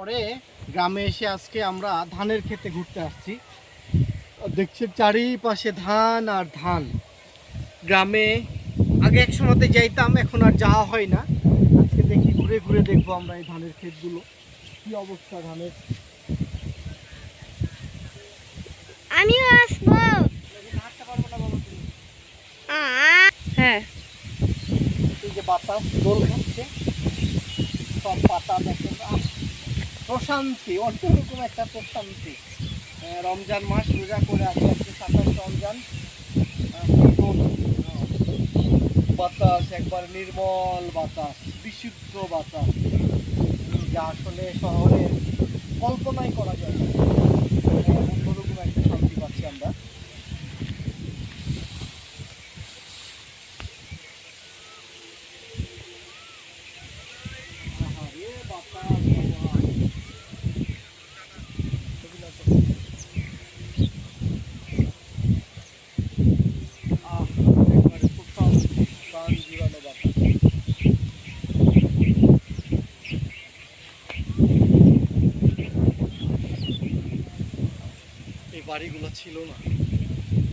পরে গ্রামে এসে আজকে আমরা ধানের ক্ষেতে ঘুরতে আসছি। দেখছি চারিপাশে ধান আর ধান। গ্রামে আগে এক সময়তে যাইতাম এখন আর যাওয়া হয় না। আজকে দেখি ঘুরে ঘুরে দেখব আমরা এই ধানের ক্ষেতগুলো। কি অবস্থা ধানের? আমিও আসব। হ্যাঁ। এই যে বাতাস দোল খাচ্ছে সব পাতা দেখেন আহ, প্রশান্তি অন্যরকম একটা প্রশান্তি। রমজান মাস রোজা করে আছে আজকে সাতাশ রমজান। বাতাস, একবার নির্মল বাতাস, বিশুদ্ধ বাতাস। যা আসলে শহরের কল্পনাই করা যায় না আহ, অন্যরকম একটা শান্তি পাচ্ছি আমরা আহারে বাতাস বাবা। আহ, একবারে প্রশান্ত, প্রাণ জুড়ানো বাতাস। এই বাড়িগুলো ছিল না।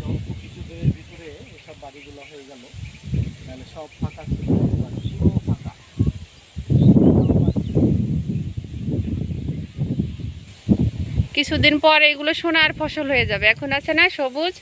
অল্প কিছুদিনের ভিতরে এসব বাড়িগুলো হয়ে গেল। মানে সব ফাঁকা ছিল ফাঁকা। কিছুদিন পর এগুলো সোনার ফসল হয়ে যাবে। এখন আছে না সবুজ?